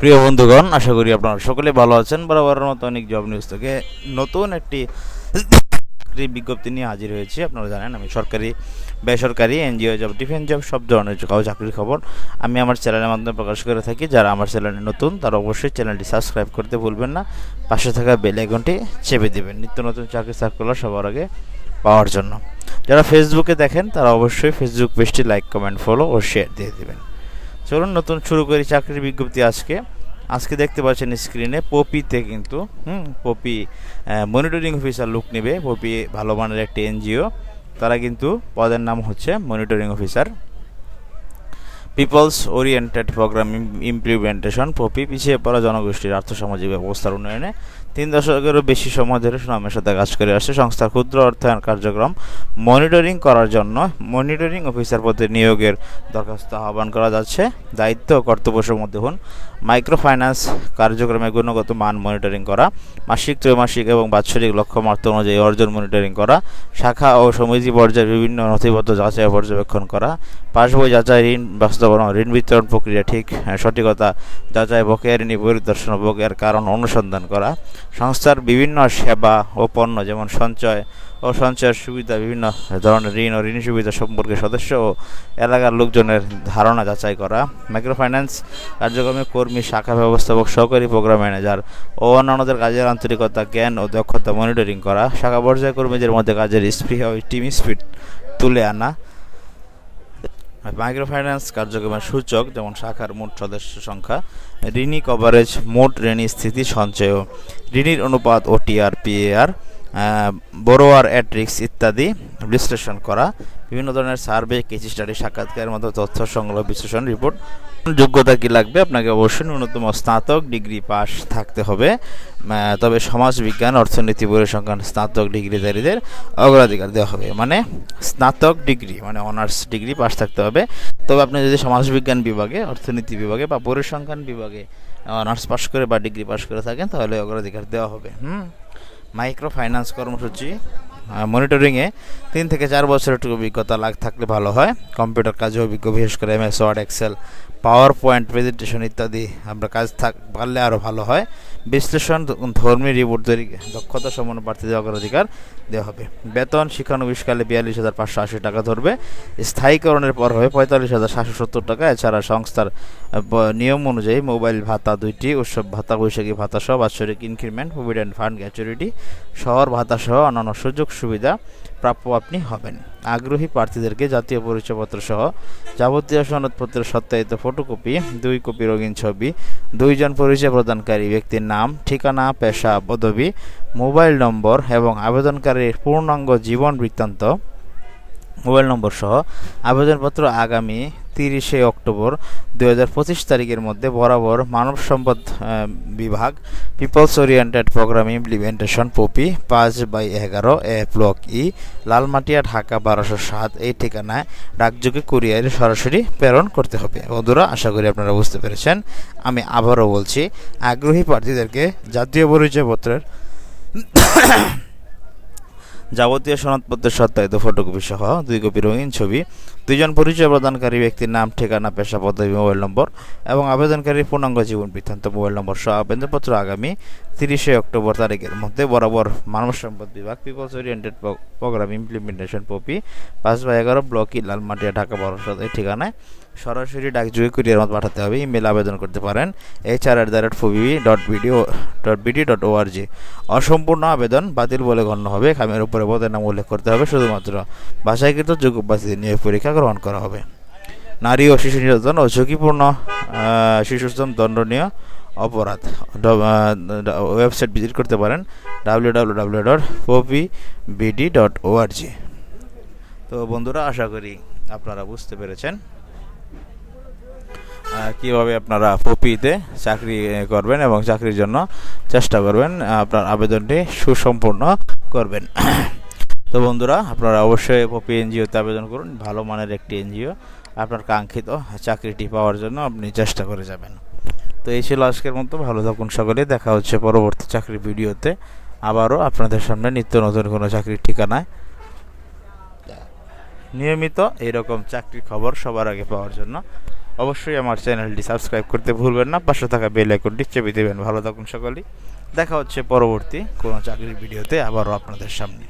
প্রিয় বন্ধুগণ, আশা করি আপনারা সকলে ভালো আছেন। বরাবরের মতো অনেক জব নিউজ থেকে নতুন একটি বিজ্ঞপ্তি নিয়ে হাজির হয়েছি। আপনারা জানেন, আমি সরকারি, বেসরকারি, এনজিও জব ডিফেন্স জব সব ধরনের চাকরির খবর আমি আমার চ্যানেলের মাধ্যমে প্রকাশ করে থাকি। যারা আমার চ্যানেলে নতুন, তারা অবশ্যই চ্যানেলটি সাবস্ক্রাইব করতে ভুলবেন না। পাশে থাকা বেল আইকনটি চেপে দেবেন, নিত্য নতুন চাকরি সার্কুলার সবার আগে পাওয়ার জন্য। যারা ফেসবুকে দেখেন, তারা অবশ্যই ফেসবুক পেজটি লাইক কমেন্ট ফলো ও শেয়ার দিয়ে দেবেন। চলুন নতুন শুরু করি চাকরির বিজ্ঞপ্তি আজকে। আজকে দেখতে পাচ্ছেন স্ক্রিনে পপিতে কিন্তু, হুম, পপি মনিটরিং অফিসার লুক নেবে। পপি ভালো মানের একটি এনজিও তারা কিন্তু পদের নাম হচ্ছে monitoring officer people's oriented programme implementation POPI পিছিয়ে পড়া জনগোষ্ঠীর আর্থসামাজিক ব্যবস্থার উন্নয়নে তিন দশকেরও বেশি সময় ধরে সুনামের সাথে কাজ করে আসছে সংস্থার ক্ষুদ্র অর্থায়ন কার্যক্রম। মনিটরিং করার জন্য মনিটরিং অফিসার পদে নিয়োগের দরখাস্ত আহ্বান করা যাচ্ছে। দায়িত্ব কর্তব্যের মধ্যে হন মাইক্রো ফাইন্যান্স কার্যক্রমে গুণগত মান মনিটরিং করা, মাসিক, ত্রৈমাসিক এবং বাৎসরিক লক্ষ্যমাত্রা অনুযায়ী অর্জন মনিটরিং করা, শাখা ও সমিতি পর্যায়ে বিভিন্ন নথিপত্র যাচাই পর্যবেক্ষণ করা পাসবই যাচাই ঋণ বাস্তবায়ন ঋণ বিতরণ প্রক্রিয়া ঠিক হ্যাঁ, সঠিকতা যাচাই বকেয়া ঋণী পরিদর্শন বকেয়ার কারণ অনুসন্ধান করা। সংস্থার বিভিন্ন সেবা ও পণ্য যেমন সঞ্চয় ও সঞ্চয়ের সুবিধা বিভিন্ন ধরনের ঋণ ও ঋণ সুবিধা সম্পর্কে সদস্য ও এলাকার লোকজনের ধারণা যাচাই করা। মাইক্রো ফাইন্যান্স কার্যক্রমে কর্মী শাখা ব্যবস্থাপক সহকারী প্রোগ্রাম ম্যানেজার ও অন্যান্যদের কাজের আন্তরিকতা জ্ঞান ও দক্ষতা মনিটরিং করা। শাখা পর্যায়ে কর্মীদের মধ্যে কাজের স্পৃহা ও টিম স্পিড তুলে আনা। মাইক্রো ফাইন্যান্স কার্যক্রমের সূচক, যেমন শাখার মোট সদস্য সংখ্যা, ঋণী কভারেজ মোট ঋণী স্থিতি সঞ্চয়, ঋণীর অনুপাত ও টিআর পিএআর বড়োয়ার অ্যাট্রিক্স ইত্যাদি বিশ্লেষণ করা বিভিন্ন ধরনের সার্ভে কেস স্টাডি সাক্ষাৎকারের মতো তথ্য সংগ্রহ, বিশ্লেষণ রিপোর্ট যোগ্যতা কি লাগবে? আপনাকে অবশ্যই ন্যূনতম স্নাতক ডিগ্রি পাস থাকতে হবে। তবে সমাজ বিজ্ঞান, অর্থনীতি পরিসংখ্যান স্নাতক ডিগ্রিধারীদের অগ্রাধিকার দেওয়া হবে। মানে স্নাতক ডিগ্রি মানে অনার্স ডিগ্রি পাস থাকতে হবে। তবে আপনি যদি সমাজবিজ্ঞান বিভাগে, অর্থনীতি বিভাগে বা পরিসংখ্যান বিভাগে অনার্স পাস করে বা ডিগ্রি পাস করে থাকেন, তাহলে অগ্রাধিকার দেওয়া হবে। হুম? মাইক্রো ফাইন্যান্স কর্মসূচি মনিটরিংয়ে তিন থেকে চার বছরের একটু অভিজ্ঞতা লাগ থাকলে ভালো হয়। কম্পিউটার কাজে অভিজ্ঞ, বিশেষ করে MS Word Excel PowerPoint presentation ইত্যাদি আমরা কাজ থাক, পারলে আরও ভালো হয়। বিশ্লেষণ, ধর্মী রিপোর্ট তৈরি, দক্ষতা সম্পন্ন প্রার্থীদের অগ্রাধিকার দেওয়া হবে। বেতন, শিক্ষানবিশকালে বিয়াল্লিশ হাজার পাঁচশো আশি টাকা ধরবে। স্থায়ীকরণের পর হবে পঁয়তাল্লিশ হাজার সাতশো সত্তর টাকা। এছাড়া সংস্থার নিয়ম অনুযায়ী মোবাইল ভাতা দুইটি, উৎসব ভাতা, বৈশাখী ভাতা সহ বাৎসরিক ইনক্রিমেন্ট প্রভিডেন্ট ফান্ড গ্যাচুরিটি শহর ভাতা সহ অন্যান্য সুযোগ সুবিধা প্রাপ্য আপনি হবেন। আগ্রহী প্রার্থীদেরকে জাতীয় পরিচয়পত্র সহ যাবতীয় সনদপত্রের সত্যায়িত ফটোকপি, দুই কপি রঙিন ছবি, দুইজন পরিচয় প্রদানকারী ব্যক্তির নাম, ঠিকানা, পেশা, পদবি, মোবাইল নম্বর এবং আবেদনকারীর পূর্ণাঙ্গ জীবন বৃত্তান্ত, মোবাইল নম্বর সহ আবেদনপত্র আগামী তিরিশে অক্টোবর দুই হাজার পঁচিশ তারিখের মধ্যে বরাবর মানব সম্পদ বিভাগ, people's oriented program implementation POPI পাঁচ বাই এগারো A block E, Lalmatia, Dhaka বারোশো সাত, এই ঠিকানায় ডাকযোগে কুরিয়ারে সরাসরি প্রেরণ করতে হবে। বন্ধুরা, আশা করি আপনারা বুঝতে পেরেছেন। আমি আবারও বলছি, আগ্রহী প্রার্থীদেরকে জাতীয় পরিচয়পত্রের যাবতীয় সনদপত্রের সত্যায়িত ফটোকপি সহ দুই কপি রঙিন ছবি দুইজন পরিচয় প্রদানকারী ব্যক্তির নাম, ঠিকানা, পেশা, পদবি, মোবাইল নম্বর এবং আবেদনকারীর পূর্ণাঙ্গ জীবন বৃত্তান্ত, মোবাইল নম্বর সহ আবেদনপত্র আগামী তিরিশে অক্টোবর তারিখের মধ্যে বরাবর মানব সম্পদ বিভাগ people's oriented programme implementation POPI পাঁচ বাই এগারো ব্লকি লালমাটিয়া ঢাকা বারোশো এই ঠিকানায় সরাসরি ডাকযোগে কুরিয়ার মত পাঠাতে হবে, ইমেল আবেদন করতে পারেন HR at the rate ফুবি dot BDO dot BD dot ORG অসম্পূর্ণ আবেদন বাতিল বলে গণ্য হবে, খামের উপরে পদের নাম উল্লেখ করতে হবে, শুধুমাত্র বাছাইকৃত যোগ্য প্রার্থীদের নিয়োগ পরীক্ষা গ্রহণ করা হবে। নারী ও শিশু নির্যাতন ও ঝুঁকিপূর্ণ শিশুশ্রম দণ্ডনীয় অপরাধ। ওয়েবসাইট ভিজিট করতে পারেন W W W dot OP BD dot ORG তো বন্ধুরা, আশা করি আপনারা বুঝতে পেরেছেন কীভাবে আপনারা পপিতে চাকরি করবেন এবং চাকরির জন্য চেষ্টা করবেন। আপনার আবেদনটি সুসম্পূর্ণ করবেন। তো বন্ধুরা, আপনারা অবশ্যই পপি এনজিওতে আবেদন করুন। ভালো মানের একটি এনজিও আপনার কাঙ্ক্ষিত চাকরিটি পাওয়ার জন্য আপনি চেষ্টা করে যাবেন। তো এই ছিল আজকের মতো। ভালো থাকুন সকলে। দেখা হচ্ছে পরবর্তী চাকরির ভিডিওতে। আবারও আপনাদের সামনে নিত্য নতুন কোনো চাকরির ঠিকানায়। নিয়মিত এরকম চাকরির খবর সবার আগে পাওয়ার জন্য অবশ্যই আমার চ্যানেলটি সাবস্ক্রাইব করতে ভুলবেন না। পাশে থাকা বেল আইকনটি চেপে দেবেন। ভালো থাকুন সকলেই। দেখা হচ্ছে পরবর্তী কোনো চাকরির ভিডিওতে আবারও আপনাদের সামনে।